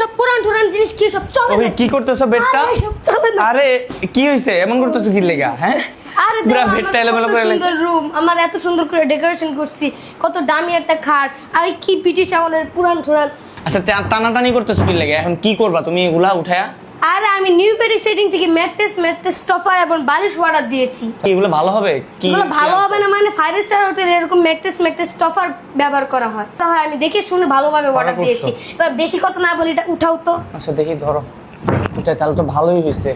সব পুরান জিনিস কি সব চলে ওই কি করতেছো বেডটা? আরে, কি হইছে? এমন করতেছো কি লেগা হ্যাঁ? আরে পুরা দেখো, বেডটা এলোমেলো করে সুন্দর রুম আমার এত সুন্দর করে ডেকোরেশন করছি কত দামি একটা খাট আর কি পিটি চাওয়ালের পুরান টুরান আচ্ছা টানাটানি করতেছো কি লেগে? এখন কি করবা তুমি? এগুলা উঠায়া? আর আমি নিউ পেডি সেটিং থেকে ম্যাট্রেস ম্যাট্রেস স্টপার এবং বালিশ অর্ডার দিয়েছি। এগুলো ভালো হবে? কি এগুলো ভালো হবে না মানে ফাইভ স্টার হোটেলে এরকম ম্যাট্রেস ম্যাট্রেস টপার ব্যবহার করা হয়। তা হয় আমি দেখে শুনে ভালোভাবে অর্ডার দিয়েছি। এবার বেশি কথা না বলি এটা উঠাও তো। আচ্ছা দেখি ধরো। এটা তাহলে তো ভালোই হয়েছে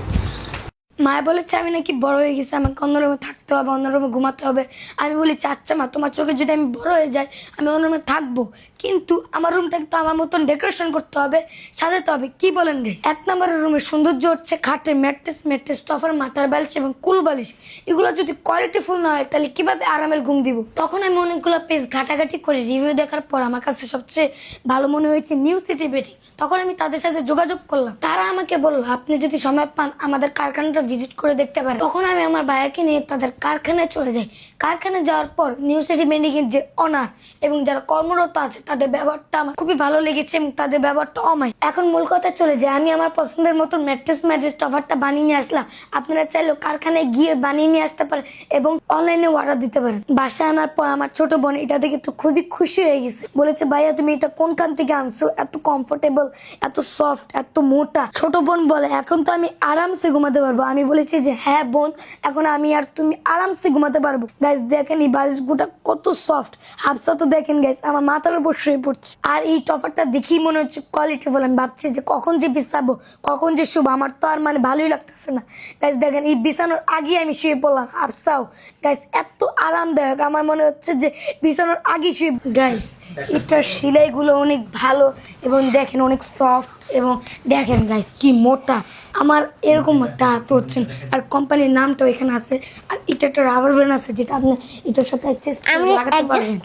মায়া বলেছে আমি নাকি বড় হয়ে গেছি আমাকে অন্য রুমে থাকতে হবে, অন্য রুমে ঘুমাতে হবে। আমি বলি চাচ্ছা মা, তোমার চোখে যদি আমি বড় হয়ে যাই, আমি অন্য রুমে থাকব। কিন্তু আমার রুমটাকে তো আমার মতন ডেকোরেশন করতে হবে, সাজাতে হবে। কি বলেন গে এক নম্বরের রুমের সৌন্দর্য হচ্ছে খাটের ম্যাট্রেস ম্যাট্রেস, টফার, মাথার বালিশ এবং কুল বালিশ। এগুলো যদি কোয়ালিটি ফুল না হয়, তাহলে কীভাবে আরামের ঘুম দিব? তখন আমি অনেকগুলো পেজ ঘাটাঘাটি করে রিভিউ দেখার পর আমার কাছে সবচেয়ে ভালো মনে হয়েছে নিউ সিটি বেটি তখন আমি তাদের সাথে যোগাযোগ করলাম। তারা আমাকে বলল, আপনি যদি সময় পান, আমাদের কারখানাটা ভিজিট করে দেখতে পারেন। তখন আমি আমার ভাইয়াকে নিয়ে তাদের কারখানায় চলে যায়। কারখানায় যাওয়ার পর নিউ সিটি মেডিকেল যে অনার এবং যারা কর্মরত আছে, তাদের ব্যবহারটা আমার খুবই ভালো লেগেছে এবং তাদের ব্যবহারটা অমায়। এখন মূল কথা চলে যায়, আমি আমার পছন্দের মতন ম্যাট্রেস ম্যাট্রেস টফারটা বানিয়ে নিয়ে আসলাম। আপনারা চাইলেও কারখানায় গিয়ে বানিয়ে নিয়ে আসতে পারেন এবং অনলাইনে অর্ডার দিতে পারেন। বাসায় আনার পর আমার ছোট বোন এটা দেখে তো খুবই খুশি হয়ে গেছে। বলেছে, ভাইয়া, তুমি এটা কোনখান থেকে আনছো? এত কমফোর্টেবল এত সফট এত মোটা। ছোট বোন বলে, এখন তো আমি আরামসে ঘুমাতে পারব। আমি বলেছি যে হ্যাঁ বোন, এখন আমি আর তুমি আরামসে ঘুমাতে পারব। গাইস দেখেন এই বালিশগুটা কত সফট হাফসা তো দেখেন গাইস আমার মাথার উপর শুয়ে পড়ছে। আর এই টফারটা দেখি মনে হচ্ছে কোয়ালিটি বলে আমি ভাবছি যে কখন যে বিছাবো, কখন যে শুভ আমার তো আর মানে ভালোই লাগতেছে না। গাইস দেখেন, এই বিছানোর আগে আমি শুয়ে পড়লাম, হাফসাও। গাইস এত আরামদায়ক, আমার মনে হচ্ছে যে বিছানোর আগে শুয়ে গাইস এটার সেলাইগুলো অনেক ভালো এবং দেখেন অনেক সফট এবং দেখেন গাইস কি মোটা। আমার এরকম একটা হাত হচ্ছে। আর কোম্পানির নামটাও এখানে আছে। আর এটা একটা রাবার ব্যান্ড আছে যেটা আপনি এটার সাথে লাগাতে পারবেন।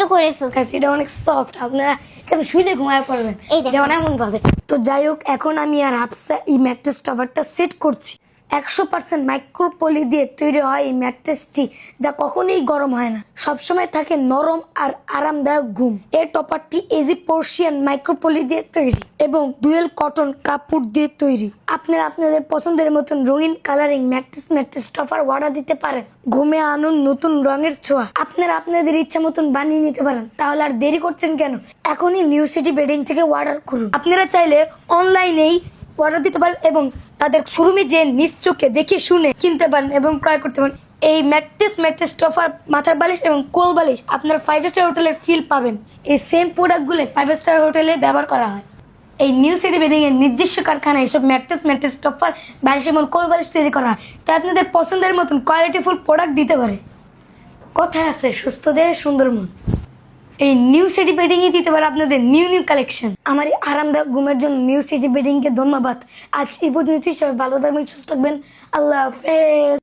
গাইস এটা অনেক সফট আপনারা কেন শুইলে ঘুমায় পড়বেন? যেমন এমন ভাবে তো যাই হোক এখন আমি আর হাফসা এই ম্যাট্রেস কভারটা সেট করছি। একশো পার্সেন্ট মাইক্রোপলি দিয়ে তৈরি হয় এই ম্যাট্রেসটি যা কখনোই গরম হয় না। সবসময় থাকে নরম আর আরামদায়ক ঘুম। এর টপারটি এজি পোর্শিয়ান মাইক্রোপলি দিয়ে তৈরি এবং ডুয়েল কটন কাপড় দিয়ে তৈরি। আপনারা আপনাদের পছন্দের মতন রঙিন colouring mattress mattress topper order দিতে পারেন। ঘুমে আনুন নতুন রঙের ছোঁয়া। আপনারা আপনাদের ইচ্ছা মতন বানিয়ে নিতে পারেন। তাহলে আর দেরি করছেন কেন? এখনই নিউ সিটি বেডিং থেকে অর্ডার করুন। আপনারা চাইলে অনলাইনেই অর্ডার দিতে পারেন এবং তাদের শোরুমে যে নিশ্চোকে দেখে শুনে কিনতে পারেন এবং ক্রয় করতে পারেন। এই ম্যাট্রেস ম্যাট্রেস টফার মাথার বালিশ এবং কোল বালিশ আপনারা ফাইভ স্টার হোটেলের ফিল পাবেন। এই সেম প্রোডাক্টগুলো ফাইভ স্টার হোটেলে ব্যবহার করা হয়। এই নিউ সিটি বেডিং এর নিজস্ব কারখানায় এসব ম্যাট্রেস ম্যাট্রেস টফার বালিশ এবং কোল বালিশ তৈরি করা হয়। তাই আপনাদের পছন্দের মতন কোয়ালিটিফুল প্রোডাক্ট দিতে পারে। কোথায় আছে, সুস্থ দেহ সুন্দর মন। এই নিউ সিটি বেডিংয়ে দিতে পারে আপনাদের নিউ নিউ কালেকশন আমার এই আরামদায়ক ঘুমের জন্য নিউ সিটি বেডিংকে ধন্যবাদ। আজ এই পর্যন্ত সবাই ভালো থাকবেন, সুস্থ থাকবেন। আল্লাহ হাফেজ।